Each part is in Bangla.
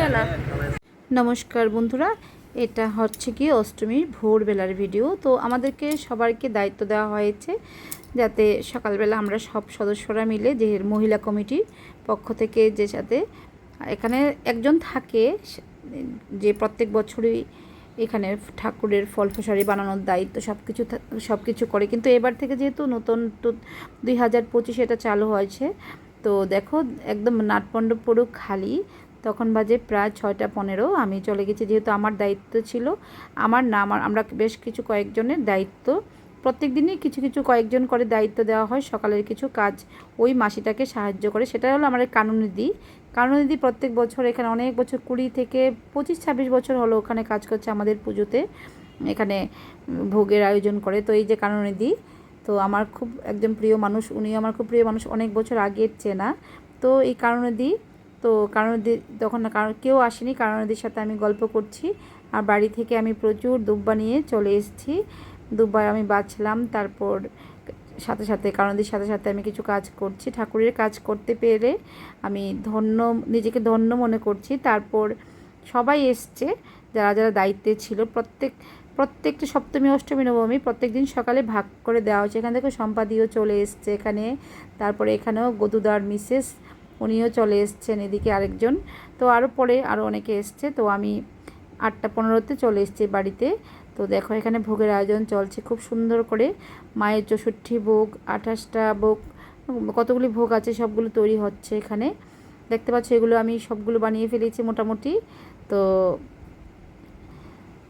না নমস্কার বন্ধুরা, এটা হচ্ছে কি অষ্টমীর ভোরবেলার ভিডিও তো আমাদেরকে সবাইকে দায়িত্ব দেওয়া হয়েছে যাতে সকালবেলা আমরা সব সদস্যরা মিলে যে মহিলা কমিটির পক্ষ থেকে যে সাথে এখানে একজন থাকে যে প্রত্যেক বছরই এখানে ঠাকুরের ফল ফসারি বানানোর দায়িত্ব সব কিছু সব কিছু করে। কিন্তু এবার থেকে যেহেতু নতুন তো দুই হাজার পঁচিশে এটা চালু হয়েছে, তো দেখো একদম নাটমণ্ডপ পুরো খালি। তখন বাজে প্রায় ছয়টা পনেরো। আমি চলে গেছি, যেহেতু আমার দায়িত্ব ছিল। আমার না আমার, আমরা বেশ কিছু কয়েকজনের দায়িত্ব। প্রত্যেক দিনই কিছু কিছু কয়েকজন করে দায়িত্ব দেওয়া হয়। সকালের কিছু কাজ ওই মাসিটাকে সাহায্য করে। সেটা হলো আমাদের কানুনিদি কানুনিদি প্রত্যেক বছর, এখানে অনেক বছর, কুড়ি থেকে পঁচিশ, ছাব্বিশ বছর হলো ওখানে কাজ করছে আমাদের পুজোতে। এখানে ভোগের আয়োজন করে। তো এই যে কানুনিদি তো আমার খুব একজন প্রিয় মানুষ। উনিও আমার খুব প্রিয় মানুষ। অনেক বছর আগের চেনা। তো এই কারণদি তো কারণদি তখন কারণ কেউ আসেনি, কারণদির সাথে আমি গল্প করছি। আর বাড়ি থেকে আমি প্রচুর দুব্বা নিয়ে চলে এসেছি। দুব্বা আমি বাঁচলাম, তারপর সাথে সাথে, কারণদির সাথে সাথে আমি কিছু কাজ করছি। ঠাকুরের কাজ করতে পেরে আমি ধন্য, নিজেকে ধন্য মনে করছি। তারপর সবাই এসছে, যারা যারা দায়িত্বে ছিল। প্রত্যেক, প্রত্যেকটা সপ্তমী, অষ্টমী, নবমী প্রত্যেক দিন সকালে ভাগ করে দেওয়া হচ্ছে এখান থেকে সম্পাদিও চলে এসছে এখানে। তারপরে এখানেও গদুদার মিসেস উনিও চলে এসছেন এদিকে আরেকজন। তো আরও পরে আরও অনেকে এসছে। তো আমি আটটা পনেরোতে চলে এসছি বাড়িতে। তো দেখো এখানে ভোগের আয়োজন চলছে খুব সুন্দর করে। মায়ের চৌষট্টি ভোগ, আঠাশটা ভোগ, কতগুলি ভোগ আছে সবগুলো তৈরি হচ্ছে এখানে। দেখতে পাচ্ছ এগুলো আমি সবগুলো বানিয়ে ফেলেছি মোটামুটি। তো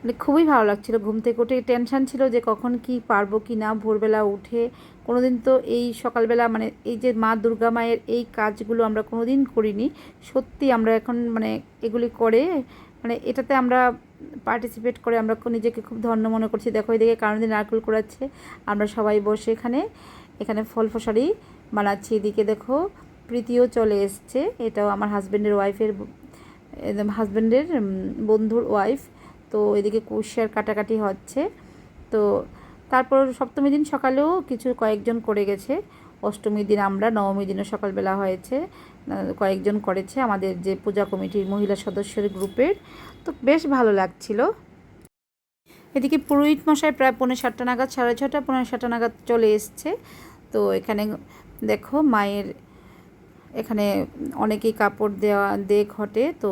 মানে খুবই ভালো লাগছিল। ঘুম থেকে উঠে টেনশান ছিল যে কখন কি পারব কি না। ভোরবেলা উঠে কোনো দিন তো এই সকালবেলা মানে এই যে মা দুর্গা মায়ের এই কাজগুলো আমরা কোনো দিন করিনি। সত্যি আমরা এখন মানে এগুলি করে মানে এটাতে আমরা পার্টিসিপেট করে আমরা নিজেকে খুব ধন্য মনে করছি। দেখো এদিকে কারণ দিন নারকেল করাচ্ছে আমরা সবাই বসে এখানে এখানে ফল ফসারি বানাচ্ছি। এদিকে দেখো প্রীতিও চলে এসছে। এটাও আমার হাজব্যান্ডের ওয়াইফের হাজব্যান্ডের বন্ধুর ওয়াইফ তো এদিকে কুশিয়ার কাটাকাটি হচ্ছে। তো তারপর সপ্তমী দিন সকালেও কিছু কয়েকজন করে গেছে। অষ্টমীর দিন আমরা নবমী দিনও সকালবেলা হয়েছে। কয়েকজন করেছে আমাদের যে পূজা কমিটির মহিলা সদস্যের গ্রুপের। তো বেশ ভালো লাগছিল। এদিকে পুরোহিত মশাই প্রায় পৌনে সাতটা নাগাদ, সাড়ে ছটা পনেরো সাতটা নাগাদ চলে এসছে। তো এখানে দেখো মায়ের এখানে অনেকেই কাপড় দেওয়া দিয়ে ঘটে তো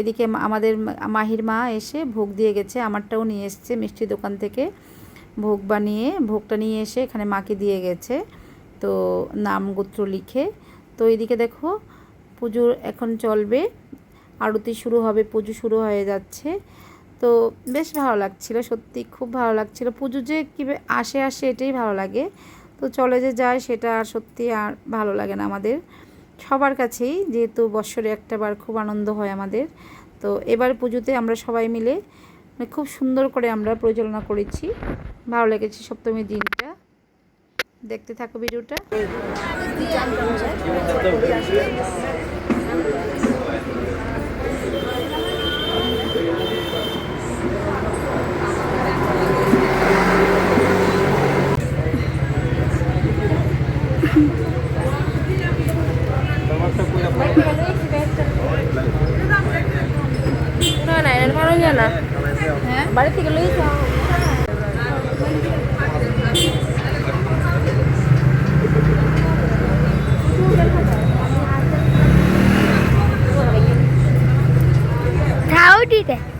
এদিকে আমাদের মাহির মা এসে ভোগ দিয়ে গেছে, আমারটাও নিয়ে এসছে মিষ্টি দোকান থেকে। ভোগ বানিয়ে, ভোগটা নিয়ে এসে এখানে মাকে দিয়ে গেছে, তো নাম গোত্র লিখে। তো এইদিকে দেখো, পুজোর এখন চলবে, আরতি শুরু হবে, পুজো শুরু হয়ে যাচ্ছে। তো বেশ ভালো লাগছিল, সত্যি খুব ভালো লাগছিল। পুজো যে কী আসে আসে এটাই ভালো লাগে। তো চলে যে যায় সেটা আর সত্যি আর ভালো লাগে না আমাদের। সবার কাছেই, যেহেতু বছরে একটা বার খুব আনন্দ হয় আমাদের। তো এবার পুজোতে আমরা সবাই মিলে মানে খুব সুন্দর করে আমরা পরিচালনা করেছি। ভালো লেগেছে সপ্তমীর দিনটা। দেখতে থাকো ভিডিওটা। না বাড়ি থেকে লই Howdy there.